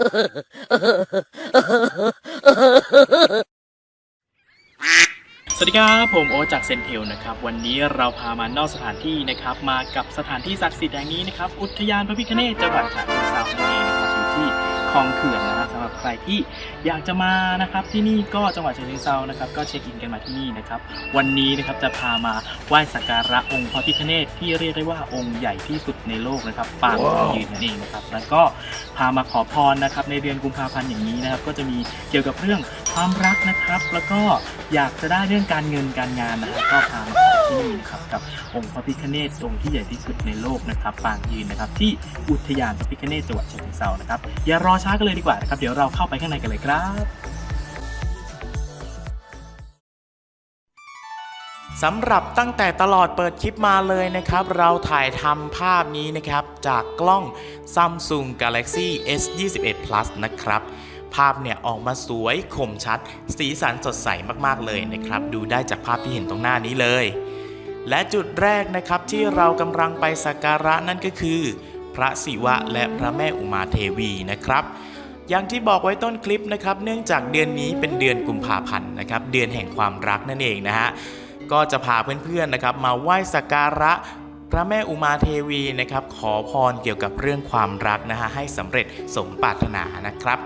สวัสดีครับผมโอจากเซนเทลนะครับ วันนี้เราพามานอกสถานที่นะครับ มากับสถานที่ศักดิ์สิทธิ์แห่งนี้นะครับ อุทยานพระพิฆเนศจังหวัดฉะเชิงเทรานั่นเองนะ คลองเขื่อนนะฮะสำหรับใครที่อยากจะมานะครับที่นี่ก็จังหวัดฉะเชิงเทรานะครับก็เช็คอินกันมาที่นี่นะครับวันนี้นะครับจะพามาไหว้สักการะองค์พระพิฆเนศที่เรียกได้ว่าองค์ใหญ่ที่สุดในโลกนะครับปางยืนนั่นเองนะครับแล้วก็พามาขอพรนะครับในเดือนกุมภาพันธ์อย่างนี้นะครับก็จะมีเกี่ยวกับเรื่องความรักนะครับ แล้วก็อยากจะได้เรื่องการเงินการงานนะครับก็พามา ที่นี่ครับกับองค์พระพิฆเนศองค์ที่ใหญ่ที่สุดในโลกนะครับปางยืนนะครับ ที่อุทยานพระพิฆเนศจังหวัดฉะเชิงเทรานะครับอย่ารอช้ากันเลยดีกว่านะครับเดี๋ยวเราเข้าไปข้างในกันเลยครับสำหรับตั้งแต่ตลอดเปิดคลิปมาเลยนะครับ เราถ่ายทำภาพนี้นะครับ จากกล้อง Samsung Galaxy S 2 1 Plus นะครับ ภาพเนี่ยออกมาสวยคมชัด สีสันสดใสมากๆเลยนะครับ ดูได้จากภาพที่เห็นตรงหน้านี้เลย และจุดแรกนะครับที่เรากำลังไปสักการะนั่นก็คือ พระศิวะและพระแม่อุมาเทวีนะครับ อย่างที่บอกไว้ต้นคลิปนะครับ เนื่องจากเดือนนี้เป็นเดือนกุมภาพันธ์นะครับ เดือนแห่งความรักนั่นเองนะฮะก็จะพาเพื่อนๆนะครับ มาไหว้สักการะพระแม่อุมาเทวีนะครับ ขอพรเกี่ยวกับเรื่องความรักนะฮะให้สำเร็จสมปรารถนานะครับ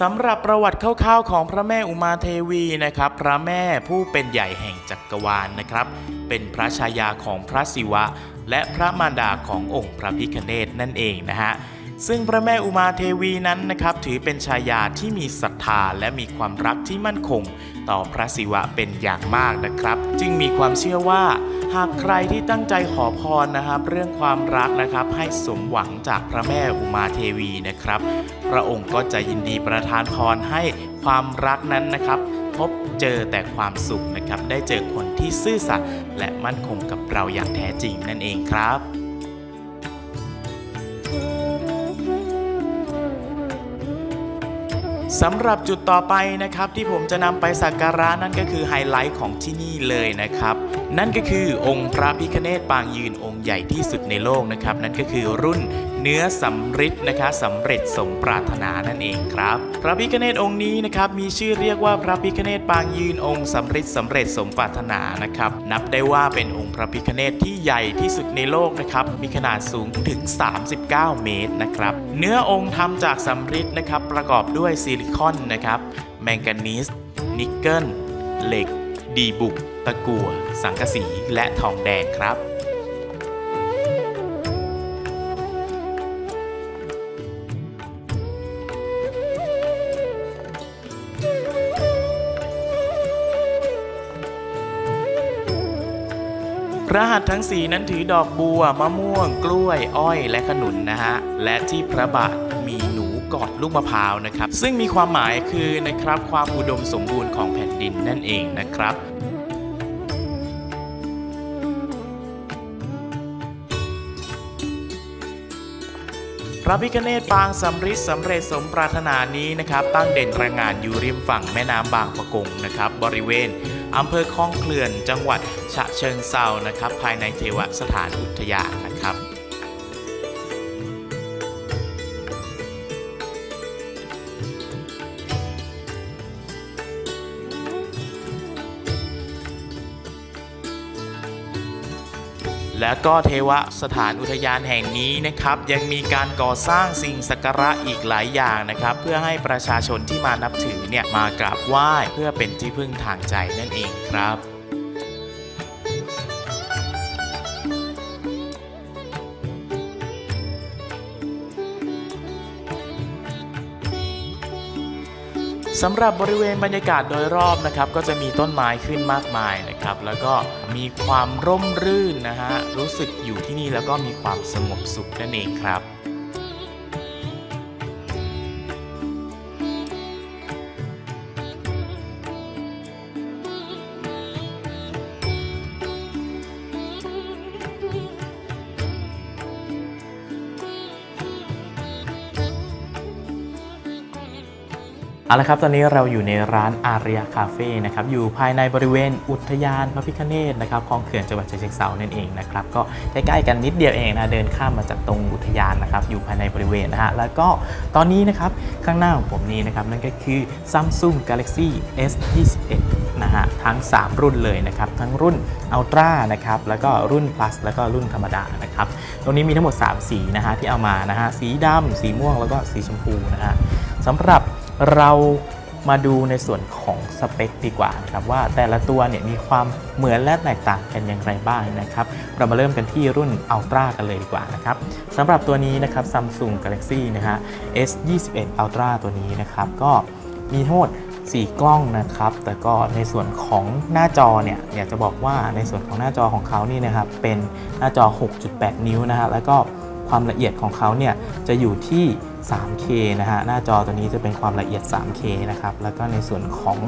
สำหรับประวัติคร่าวๆ ของพระแม่อุมาเทวีนะครับ พระแม่ผู้เป็นใหญ่แห่งจักรวาลนะครับ เป็นพระชายาของพระศิวะ และพระมารดาขององค์พระพิคเนตนั่นเองนะฮะซึ่งพระแม่อุมาเทวีนั้นนะครับ ถือเป็นชายาที่มีศรัทธาและมีความรักที่มั่นคง ต่อพระศิวะเป็นอย่างมากนะครับ จึงมีความเชื่อว่า หากใครที่ตั้งใจขอพรนะครับ เรื่องความรักนะครับให้สมหวังจากพระแม่อุมาเทวีนะครับ พระองค์ก็จะยินดีประทานพรให้ความรักนั้นนะครับ พบเจอแต่ความสุขนะครับ ได้เจอคนที่ซื่อสัตย์และมั่นคงกับเราอย่างแท้จริงนั่นเองครับ สำหรับจุดต่อไปนะครับที่ผมจะนำไปสักการะนั่นก็คือไฮไลท์ของที่นี่เลยนะครับ นั่นก็คือองค์พระพิคเนตปางยืนองค์ใหญ่ที่สุดในโลกนะครับ นั่นก็คือรุ่น เนื้อสำริดนะคะสำเร็จสมปรารถนานั่นเองครับ พระพิฆเนศองค์นี้นะครับมีชื่อเรียกว่าพระพิฆเนศปางยืนองค์สำริดสำเร็จสมปรารถนานะครับ นับได้ว่าเป็นองค์พระพิฆเนศที่ใหญ่ที่สุดในโลกนะครับมีขนาดสูงถึง 39 เมตรนะครับ เนื้อองค์ทำจากสำริดนะครับประกอบด้วยซิลิคอนนะครับแมงกานีสนิกเกิลเหล็ก ดีบุก ตะกั่วสังกะสี และทองแดงครับ พระหัตถ์ทั้งสีนั้นถือดอกบัว มะม่วง กล้วย อ้อย และขนุนนะฮะ และที่พระบาทมีหนูกอดลูกมะพร้าวนะครับ ซึ่งมีความหมายคือนะครับความอุดมสมบูรณ์ของแผ่นดินนั่นเองนะครับพระพิฆเนศปางสำริดสำเร็จสมปรารถนานี้นะครับ ตั้งเด่นระงานอยู่ริมฝั่งแม่น้ำบางปะกงนะครับ บริเวณ อำเภอคลองเกลื่อนจังหวัดฉะเชิงเซานะครับ ภายในเทวสถานอุทยานนะครับ และก็เทวสถานอุทยานแห่งนี้นะครับ ยังมีการก่อสร้างสิ่งศักระอีกหลายอย่างนะครับ เพื่อให้ประชาชนที่มานับถือเนี่ยมากราบไหว้เพื่อเป็นที่พึ่งทางใจนั่นเองครับ สำหรับบริเวณบรรยากาศโดยรอบนะครับ ก็จะมีต้นไม้ขึ้นมากมายนะครับ แล้วก็มีความร่มรื่นนะฮะรู้สึกอยู่ที่นี่แล้วก็มีความสงบสุขนั่นเองครับ เอาละครับ ตอนนี้เราอยู่ในร้านอารียคาเฟ่นะครับ อยู่ภายในบริเวณอุทยานพระพิฆเนศนะครับคลองเขื่อนจังหวัดฉะเชิงเทรานั่นเองนะครับ ก็ใกล้ๆกันนิดเดียวเองนะ เดินข้ามมาจากตรงอุทยานนะครับ อยู่ภายในบริเวณนะฮะ แล้วก็ตอนนี้นะครับ ข้างหน้าของผมนี้นะครับ นั่นก็คือ Samsung Galaxy S21 นะฮะ ทั้ง 3 รุ่นเลยนะครับ ทั้งรุ่น Ultra นะครับ แล้วก็รุ่น Plus แล้วก็รุ่นธรรมดานะครับ ตรงนี้มีทั้งหมด 3 สีนะฮะที่เอามานะฮะ สีดำสีม่วง แล้วก็สีชมพูนะฮะสำหรับ เรามาดูในส่วนของสเปคดีกว่านะครับว่าแต่ละตัวเนี่ยมีความเหมือนและแตกต่างกันอย่างไรบ้างนะครับเรามาเริ่มกันที่รุ่น Ultra กันเลยดีกว่านะครับสำหรับตัวนี้นะครับ Samsung Galaxy นะฮะ S21 Ultra ตัวนี้นะครับก็มีทั้งหมด4 กล้องนะครับ แต่ก็ในส่วนของหน้าจอเนี่ย อยากจะบอกว่าในส่วนของหน้าจอของเขานี่นะครับ เป็นหน้าจอ 6.8 นิ้วนะฮะ แล้วก็ ความละเอียดของเขาเนี่ยจะอยู่ที่ 3K นะฮะหน้าจอตัวนี้จะเป็นความละเอียด 3K นะครับแล้วก็ในส่วนของ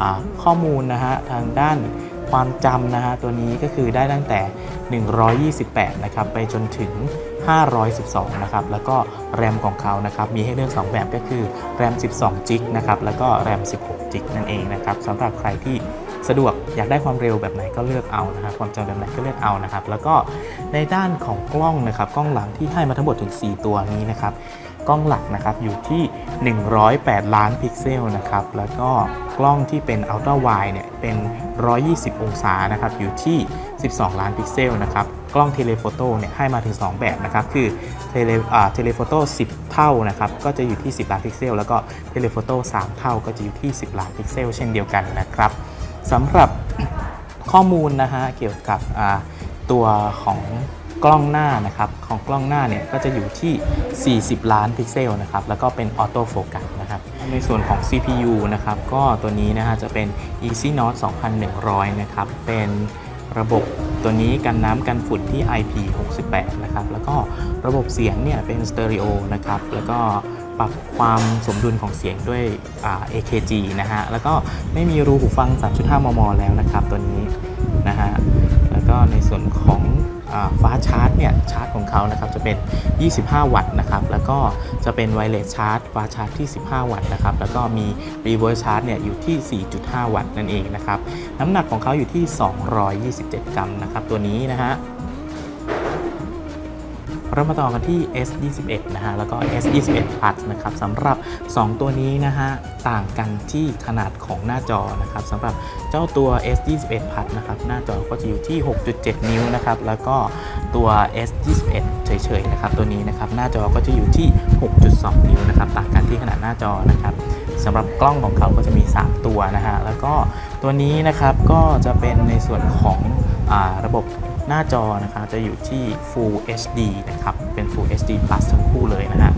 อข้อมูลนะฮะทางด้านความจำนะฮะตัวนี้ก็คือได้ตั้งแต่ 128 นะครับไปจนถึง 512 นะครับ แล้วก็แรมของเขานะครับ มีให้เลือก 2 แบบก็คือแรม 12 จิกนะครับ แล้วก็แรม 16 จิกนั่นเองนะครับสำหรับใครที่ สะดวกอยากได้ความเร็วแบบไหนก็เลือกเอานะครับความจำแบบไหนก็เลือกเอานะครับแล้วก็ในด้านของกล้องนะครับกล้องหลังที่ให้มาทั้งหมดถึง 4 ตัวนี้นะครับกล้องหลักนะครับอยู่ที่ 108 ล้านพิกเซลนะครับแล้วก็กล้องที่เป็น Ultra Wide เนี่ยเป็น 120 องศานะครับอยู่ที่ 12 ล้านพิกเซลนะครับกล้องเทเลโฟโต้เนี่ยให้มาถึง 2 แบบนะครับคือเทเลเทเลโฟโต้10 เท่านะครับก็จะอยู่ที่ 10 ล้านพิกเซล แล้วก็เทเลโฟโต้3 เท่าก็จะอยู่ที่ 10 ล้านพิกเซล เช่นเดียวกันนะครับ สำหรับข้อมูลนะฮะเกี่ยวกับตัวของกล้องหน้านะครับของกล้องหน้าเนี่ยก็จะอยู่ที่ 40 ล้านพิกเซลนะครับแล้วก็เป็นออโต้โฟกัสนะครับในส่วนของ CPU นะครับก็ตัวนี้นะฮะจะเป็น Exynos 2100 นะครับเป็นระบบตัวนี้กันน้ำกันฝุ่นที่ IP68 นะครับแล้วก็ระบบเสียงเนี่ยเป็นสเตอริโอนะครับแล้วก็ ปรับความสมดุลของเสียงด้วย AKG นะฮะ แล้วก็ไม่มีรูหูฟัง 3.5 มม แล้วนะครับตัวนี้นะฮะ แล้วก็ในส่วนของอฟ้าชาร์จเนี่ยชาร์จของเขานะครับจะเป็น 25 วัตต์นะครับแล้วก็จะเป็นไวเลสชาร์จฟ้าชาร์จที่ 15 วัตต์นะครับแล้วก็มีรีเวิร์สชาร์จเนี่ยอยู่ที่ 4.5 วัตต์นั่นเองนะครับน้ำหนักของเขาอยู่ที่ 227 กรัมนะครับตัวนี้นะฮะ เรามาต่อกันที่ S21 นะฮะแล้วก็ S21 Plus นะครับสำหรับ 2 ตัวนี้นะฮะต่างกันที่ขนาดของหน้าจอนะครับสำหรับเจ้าตัว S21 Plus นะครับหน้าจอก็จะอยู่ที่ 6.7 นิ้วนะครับแล้วก็ตัว S21 เฉยๆนะครับตัวนี้นะครับหน้าจอก็จะอยู่ที่ 6.2 นิ้วนะครับต่างกันที่ขนาดหน้าจอนะครับสำหรับกล้องของเขาก็จะมี 3 ตัวนะฮะแล้วก็ตัวนี้นะครับก็จะเป็นในส่วนของอระบบ หน้าจอนะครับจะอยู่ที่ Full HD นะครับ เป็น Full HD Plus ทั้งคู่เลยนะฮะ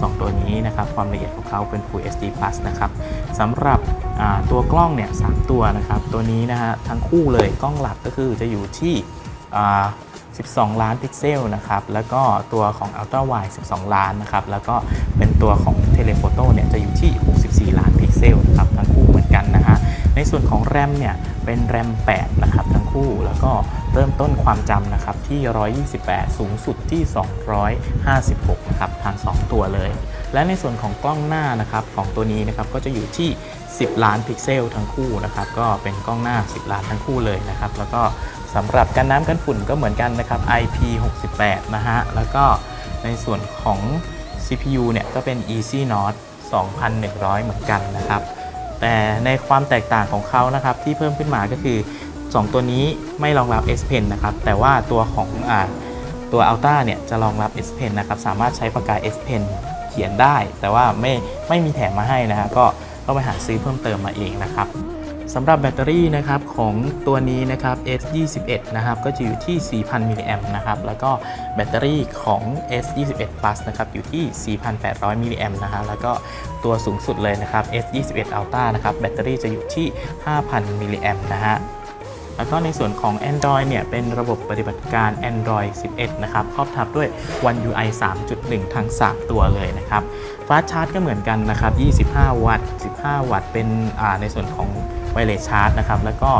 สองตัวนี้นะครับ ความละเอียดของเขาเป็น Full HD Plus นะครับสำหรับตัวกล้องเนี่ยสตัวนะครับ ตัวนี้นะฮะทั้งคู่เลยกล้องหลักก็คือจะอยู่ที่ 12 ล้านพิกเซลนะครับ แล้วก็ตัวของ Ultra Wide 12 ล้านนะครับ แล้วก็เป็นตัวของ Telephoto เนี่ยจะอยู่ที่ 64 ล้านพิกเซลนะครับทั้งคู่เหมือนกันนะฮะในส่วนของแรมเนี่ยเป็นแรม 8 นะครับทั้งคู่แล้วก็ เริ่มต้นความจำนะครับที่ 128 สูงสุดที่ 256 นะครับทั้ง 2 ตัวเลย และในส่วนของกล้องหน้านะครับของตัวนี้นะครับก็จะอยู่ที่ 10 ล้านพิกเซลทั้งคู่นะครับก็เป็นกล้องหน้า 10 ล้านทั้งคู่เลยนะครับแล้วก็สำหรับกันน้ำกันฝุ่นก็เหมือนกันนะครับ IP68 นะฮะแล้วก็ในส่วนของ CPU เนี่ยก็เป็น Exynos 2100 เหมือนกันนะครับ แต่ในความแตกต่างของเขานะครับที่เพิ่มขึ้นมาก็คือ 2 ตัวนี้ไม่รองรับ S Pen นะครับ แต่ว่าตัวของอตัว Ultra เนี่ยจะรองรับ S Pen นะครับ สามารถใช้ปากกา S Pen เขียนได้ แต่ว่าไม่ไม่มีแถมมาให้นะฮะก็ต้องไปหาซื้อเพิ่มเติมมาเองนะครับสำหรับแบตเตอรี่นะครับของตัวนี้นะครับ S21 นะครับก็จะอยู่ที่ 4,000 มิลลิแอมป์นะครับแล้วก็แบตเตอรี่ของ S21 Plus นะครับอยู่ที่ 4,800 มิลลิแอมป์นะฮะแล้วก็ตัวสูงสุดเลยนะครับ S21 Ultra นะครับแบตเตอรี่จะอยู่ที่ 5,000 มิลลิแอมป์นะฮะ แล้วก็ในส่วนของ Android เนี่ยเป็นระบบปฏิบัติการ Android 11 นะครับครอบทับด้วย One UI 3.1 ทั้ง 3 ตัวเลยนะครับฟาสชาร์จก็เหมือนกันนะครับ 25 วัตต์ 15 วัตต์ เป็นในส่วนของไวเลสชาร์จนะครับ แล้วก็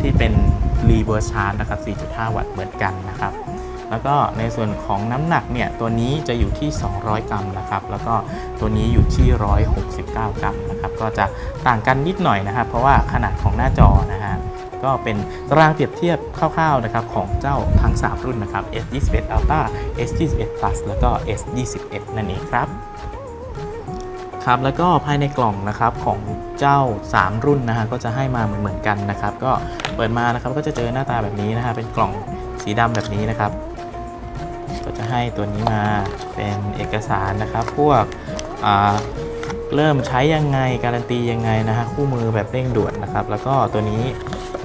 ที่เป็น reverse charge นะครับ 4.5 วัตต์เหมือนกันนะครับแล้วก็ในส่วนของน้ำหนักเนี่ยตัวนี้จะอยู่ที่ 200 กรัมนะครับแล้วก็ตัวนี้อยู่ที่ 169 กรัมนะครับก็จะต่างกันนิดหน่อยนะครับ เพราะว่าขนาดของหน้าจอนะฮะ ก็เป็นตารางเปรียบเทียบคร่าวๆนะครับของเจ้าทั้ง 3 รุ่นนะครับ S21 Ultra S21 Plus แล้วก็ S21 นั่นเองครับครับแล้วก็ภายในกล่องนะครับของเจ้า 3 รุ่นนะฮะก็จะให้มาเหมือนๆกันนะครับ ก็เปิดมานะครับก็จะเจอหน้าตาแบบนี้นะฮะเป็นกล่องสีดำแบบนี้นะครับ ก็จะให้ตัวนี้มาเป็นเอกสารนะครับ พวกเริ่มใช้ยังไงการันตียังไงนะฮะคู่มือแบบเร่งด่วนนะครับ แล้วก็ตัวนี้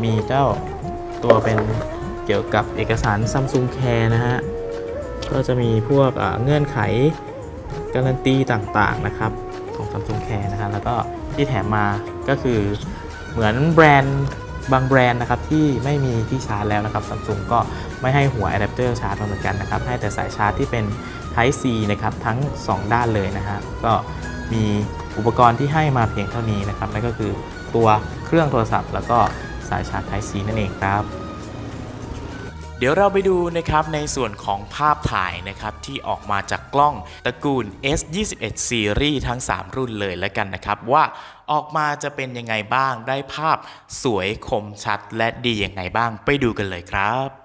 มีเจ้าตัวเป็นเกี่ยวกับเอกสาร Samsung Care นะฮะ ก็จะมีพวกเงื่อนไขการันตีต่างๆนะครับของ Samsung Care นะฮะแล้วก็ที่แถมมาก็คือเหมือนแบรนด์บางแบรนด์นะครับที่ไม่มีที่ชาร์จแล้วนะครับ Samsung ก็ไม่ให้หัวอะแดปเตอร์ชาร์จมาเหมือนกันนะครับ ให้แต่สายชาร์จที่เป็น Type C นะครับทั้ง 2 ด้านเลยนะฮะก็มีอุปกรณ์ที่ให้มาเพียงเท่านี้นะครับนั่นก็คือตัวเครื่องโทรศัพท์ แล้วก็ สายชาร์จ Type C นั่นเองครับ เดี๋ยวเราไปดูนะครับในส่วนของภาพถ่ายนะครับที่ออกมาจากกล้องตระกูล S21 Series ทั้ง 3 รุ่นเลยแล้วกันนะครับว่าออกมาจะเป็นยังไงบ้างได้ภาพสวยคมชัดและดียังไงบ้างไปดูกันเลยครับ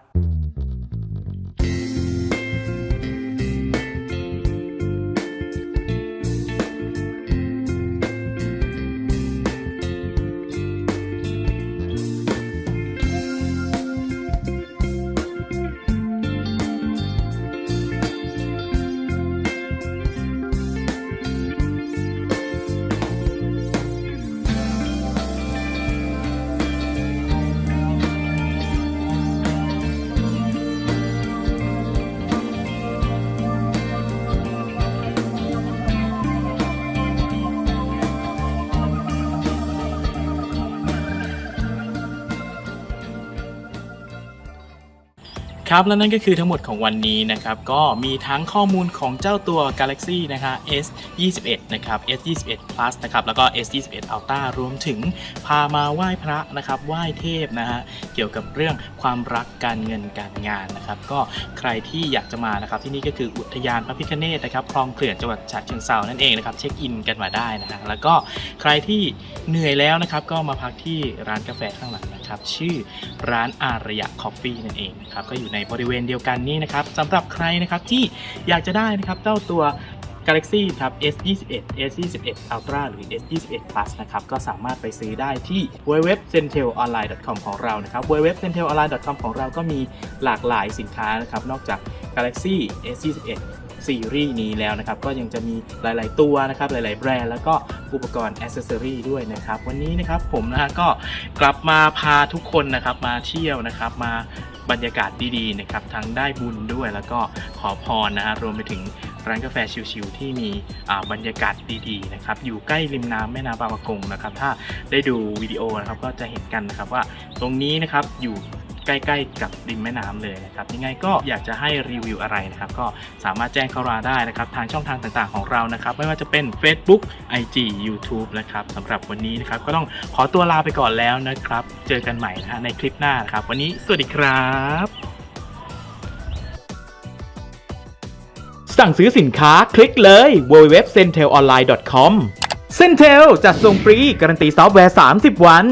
ครับและนั่นก็คือทั้งหมดของวันนี้นะครับก็มีทั้งข้อมูลของเจ้าตัว Galaxy นะคะ S 21นะครับ S 21 Plus นะครับแล้วก็ S 21 Ultra รวมถึงพามาไหว้พระนะครับไหว้เทพนะฮะเกี่ยวกับเรื่องความรักการเงินการงานนะครับก็ใครที่อยากจะมานะครับที่นี่ก็คืออุทยานพระพิฆเนศนะครับคลองเกลื่อนจังหวัดฉะเชิงเซานั่นเองนะครับเช็คอินกันมาได้นะฮะแล้วก็ใครที่เหนื่อยแล้วนะครับก็มาพักที่ร้านกาแฟข้างหลังนะ ครับ ชื่อร้านอารยะคอฟฟี่นั่นเองนะครับ ก็อยู่ในบริเวณเดียวกันนี้นะครับสำหรับใครนะครับที่อยากจะได้นะครับเจ้าตัว Galaxy ครับ S21 S21 Ultra หรือ S21 Plus นะครับ ก็สามารถไปซื้อได้ที่ www.centelonline.com ของเรานะครับ www.centelonline.com ของเราก็มีหลากหลายสินค้านะครับ นอกจาก Galaxy S21 ซีรีส์นี้แล้วนะครับ ก็ยังจะมีหลาย ๆ ตัวนะครับ หลาย ๆ แบรนด์แล้วก็อุปกรณ์อ c เซสซอรีด้วยนะครับ วันนี้นะครับผมนะฮะก็กลับมาพาทุกคนนะครับมาเที่ยวนะครับมาบรรยากาศดีๆนะครับทั้งได้บุญด้วยแล้วก็ขอพรนะฮะรวมไปถึงร้านกาแฟชิลๆที่มีบรรยากาศดีๆนะครับอยู่ใกล้ริมน้ำแม่น้ำบางปะกงนะครับถ้าได้ดูวิดีโอนะครับก็จะเห็นกันนะครับว่าตรงนี้นะครับอยู่ ใกล้ๆ กับริมแม่น้ำเลยนะครับยังไงก็อยากจะให้รีวิวอะไรนะครับก็สามารถแจ้งเข้ามาได้นะครับทางช่องทางต่างๆของเรานะครับไม่ว่าจะเป็น Facebook IG YouTube นะครับสำหรับวันนี้นะครับก็ต้องขอตัวลาไปก่อนแล้วนะครับ เจอกันใหม่นะฮะในคลิปหน้านะครับ วันนี้สวัสดีครับ สั่งซื้อสินค้าคลิกเลย www.centelonline.com Centel จัดส่งฟรี การันตีซอฟต์แวร์ 30 วัน